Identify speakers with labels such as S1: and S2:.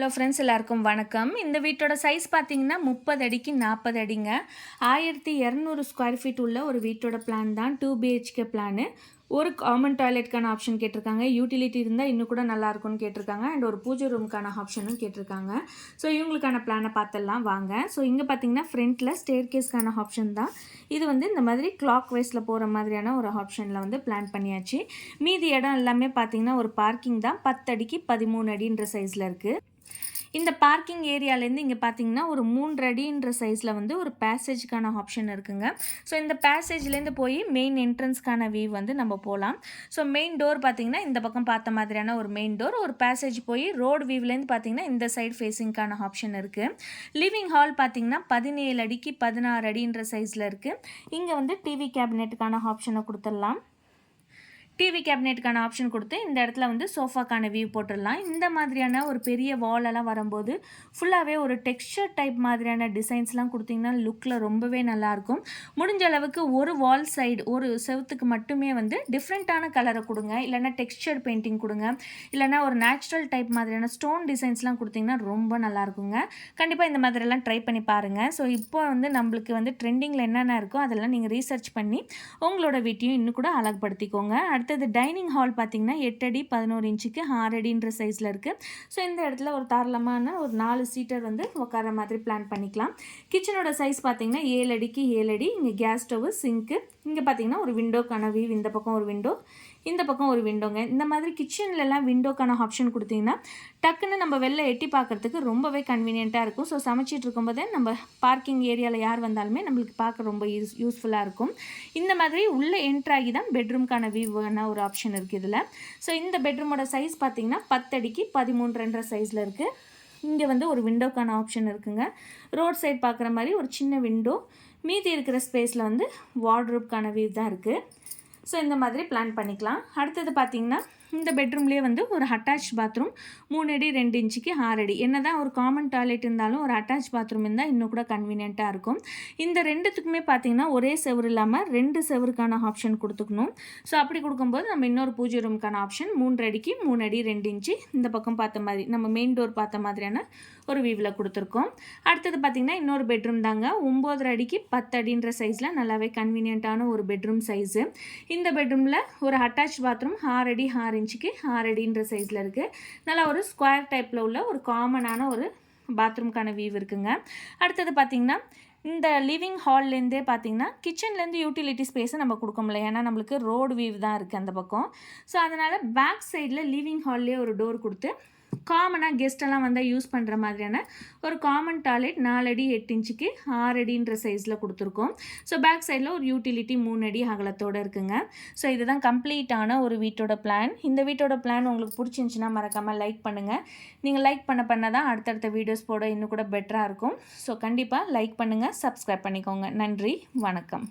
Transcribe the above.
S1: Hello friends எல்லாருக்கும் வணக்கம். இந்த வீட்டோட சைஸ் பார்த்தீங்கன்னா முப்பது அடிக்கு நாற்பது அடிங்க. ஆயிரத்தி இரநூறு ஸ்கொயர் ஃபீட் உள்ள ஒரு வீட்டோட பிளான் தான் டூ பிஹெச்கே பிளானு ஒரு காமன் டாய்லெட்க்கான ஆப்ஷன் கேட்டிருக்காங்க. யூட்டிலிட்டி இருந்தால் இன்னும் கூட நல்லாயிருக்கும்னு கேட்டிருக்காங்க. அண்ட் ஒரு பூஜை ரூமுக்கான ஆப்ஷனும் கேட்டிருக்காங்க. ஸோ இவங்களுக்கான பிளானை பார்த்துடலாம். வாங்க. ஸோ இங்கே பார்த்தீங்கன்னா ஃப்ரண்ட்டில் ஸ்டேர் கேஸ்க்கான ஆப்ஷன் தான். இது வந்து இந்த மாதிரி கிளாக் வைஸில் போகிற மாதிரியான ஒரு ஆப்ஷனில் வந்து பிளான் பண்ணியாச்சு. மீதி இடம் எல்லாமே பார்த்தீங்கன்னா ஒரு பார்க்கிங் தான். பத்து அடிக்கு பதிமூணு அடின்ற சைஸில் இருக்குது இந்த பார்க்கிங் ஏரியாலேருந்து இங்கே பார்த்தீங்கன்னா ஒரு மூன்று அடின்ற சைஸில் வந்து ஒரு பேசேஜ்க்கான ஆப்ஷன் இருக்குங்க. ஸோ இந்த பேசேஜ்லேருந்து போய் மெயின் என்ட்ரன்ஸ்க்கான வியூ வந்து நம்ம போகலாம். ஸோ மெயின் டோர் பார்த்தீங்கன்னா இந்த பக்கம் பார்த்த மாதிரியான ஒரு மெயின் டோர் ஒரு பேசேஜ் போய் ரோடு வியூவிலேருந்து பார்த்தீங்கன்னா இந்த சைடு ஃபேஸிங்க்கான ஆப்ஷன் இருக்குது லிவிங் ஹால் பார்த்தீங்கன்னா பதினேழு அடிக்கு பதினாறு அடின்ற சைஸில் இருக்குது இங்கே வந்து டிவி கேபினெட்டுக்கான ஆப்ஷனை கொடுத்துடலாம். டிவி கேபினெட்டுக்கான ஆப்ஷன் கொடுத்து இந்த இடத்துல வந்து சோஃபாக்கான வியூ போட்டுடலாம். இந்த மாதிரியான ஒரு பெரிய வாலெல்லாம் வரும்போது ஃபுல்லாகவே ஒரு டெக்ஸ்டர் டைப் மாதிரியான டிசைன்ஸ்லாம் கொடுத்திங்கன்னா லுக்கில் ரொம்பவே நல்லாயிருக்கும். முடிஞ்ச அளவுக்கு ஒரு வால் சைடு ஒரு செவத்துக்கு மட்டுமே வந்து டிஃப்ரெண்ட்டான கலரை கொடுங்க. இல்லைனா டெக்ஸ்டர் பெயிண்டிங் கொடுங்க. இல்லைனா ஒரு நேச்சுரல் டைப் மாதிரியான ஸ்டோன் டிசைன்ஸ்லாம் கொடுத்திங்கன்னா ரொம்ப நல்லாயிருக்குங்க. கண்டிப்பாக இந்த மாதிரிலாம் ட்ரை பண்ணி பாருங்கள் ஸோ இப்போ வந்து நம்மளுக்கு வந்து ட்ரெண்டிங்கில் என்னென்ன இருக்கோ அதெல்லாம் நீங்கள் ரீசர்ச் பண்ணி உங்களோட வீட்டையும் இன்னும் கூட அழகுபடுத்திக்கோங்க. அடுத்து அடுத்தது டைனிங் ஹால் பார்த்திங்கன்னா எட்டடி பதினோரு இன்ச்சுக்கு ஆறு அடின்ற சைஸில் இருக்குது ஸோ இந்த இடத்துல ஒரு தாராளமான ஒரு நாலு சீட்டர் வந்து உட்கார மாதிரி பிளான் பண்ணிக்கலாம். கிச்சனோட சைஸ் பார்த்திங்கன்னா ஏழு அடிக்கு ஏழு அடி. இங்கே கேஸ் ஸ்டவ்வு சிங்க்கு இங்கே பார்த்தீங்கன்னா ஒரு விண்டோ கனவி இந்த பக்கம் ஒரு விண்டோ இந்த பக்கம் ஒரு விண்டோங்க இந்த மாதிரி கிச்சன்லலாம் விண்டோக்கான ஆப்ஷன் கொடுத்தீங்கன்னா டக்குன்னு நம்ம வெளில எட்டி பார்க்குறதுக்கு ரொம்பவே கன்வீனியண்ட்டாக இருக்கும். ஸோ சமைச்சிட்டு இருக்கும்போதே நம்ம பார்க்கிங் ஏரியாவில் யார் வந்தாலுமே நம்மளுக்கு பார்க்க ரொம்ப யூஸ் யூஸ்ஃபுல்லாக இருக்கும். இந்த மாதிரி உள்ளே என்ட்ராகி தான் பெட்ரூம்க்கான வியூவான ஒரு ஆப்ஷன் இருக்குது இதில். ஸோ இந்த பெட்ரூமோட சைஸ் பார்த்திங்கன்னா பத்தடிக்கு பதிமூன்று ரெண்டரை சைஸில் இருக்குது இங்கே வந்து ஒரு விண்டோக்கான ஆப்ஷன் இருக்குங்க. ரோட் சைட் பார்க்குற மாதிரி ஒரு சின்ன விண்டோ மீதி இருக்கிற ஸ்பேஸில் வந்து வார்ட்ரூப்கான வியூ தான் இருக்குது ஸோ இந்த மாதிரி பிளான் பண்ணிக்கலாம். அடுத்தது பார்த்திங்கன்னா இந்த பெட்ரூம்லேயே வந்து ஒரு அட்டாச் பாத்ரூம் மூணு அடி ரெண்டு இன்ச்சுக்கு ஆறு அடி. என்ன தான் ஒரு காமன் டாய்லெட் இருந்தாலும் ஒரு அட்டாச் பாத்ரூம் இருந்தால் இன்னும் கூட கன்வீனியண்ட்டாக இருக்கும். இந்த ரெண்டுத்துக்குமே பார்த்தீங்கன்னா ஒரே செவர் இல்லாமல் ரெண்டு செவருக்கான ஆப்ஷன் கொடுத்துக்கணும். ஸோ அப்படி கொடுக்கும்போது நம்ம இன்னொரு பூஜை ரூமுக்கான ஆப்ஷன் மூன்று அடிக்கு மூணு அடி ரெண்டு இன்ச்சு. இந்த பக்கம் பார்த்த மாதிரி நம்ம மெயின் டோர் பார்த்த மாதிரியான ஒரு வீவில் கொடுத்துருக்கோம். அடுத்தது பார்த்திங்கன்னா இன்னொரு பெட்ரூம் தாங்க. ஒம்போதரை அடிக்கு பத்து அடின்ற சைஸில் நல்லாவே கன்வீனியண்ட்டான ஒரு பெட்ரூம் சைஸு இந்த பெட்ரூமில் ஒரு அட்டாச் பாத்ரூம் ஆறு அடி ஆறு இன்ச்சுக்கு ஆறு அடின்ற சைஸில் இருக்குது நல்லா ஒரு ஸ்கொயர் டைப்பில் உள்ள ஒரு காமனான ஒரு பாத்ரூம்க்கான வியூ இருக்குங்க. அடுத்தது பார்த்திங்கன்னா இந்த லிவிங் ஹால்லேருந்தே பார்த்தீங்கன்னா கிச்சன்லேருந்து யூட்டிலிட்டி ஸ்பேஸை நம்ம கொடுக்க முடியல. ஏன்னா நம்மளுக்கு ரோடு வியூ தான் இருக்குது அந்த பக்கம். ஸோ அதனால் பேக் சைடில் லிவிங் ஹால்லே ஒரு டோர் கொடுத்து காமனாக கெஸ்டெல்லாம் வந்தால் யூஸ் பண்ணுற மாதிரியான ஒரு காமன் டாய்லெட் நாலடி எட்டு இன்ச்சுக்கு ஆறடின்ற சைஸில் கொடுத்துருக்கோம். ஸோ பேக் சைடில் ஒரு யூட்டிலிட்டி மூணு அடி அகலத்தோடு இருக்குங்க. ஸோ இதுதான் கம்ப்ளீட்டான ஒரு வீட்டோட பிளான் இந்த வீட்டோட பிளான் உங்களுக்கு பிடிச்சிருந்துச்சின்னா மறக்காமல் லைக் பண்ணுங்கள் நீங்கள் லைக் பண்ண பண்ண தான் அடுத்தடுத்த வீடியோஸ் போட இன்னும் கூட பெட்டராக இருக்கும். ஸோ கண்டிப்பாக லைக் பண்ணுங்கள் சப்ஸ்கிரைப் பண்ணிக்கோங்க. நன்றி வணக்கம்.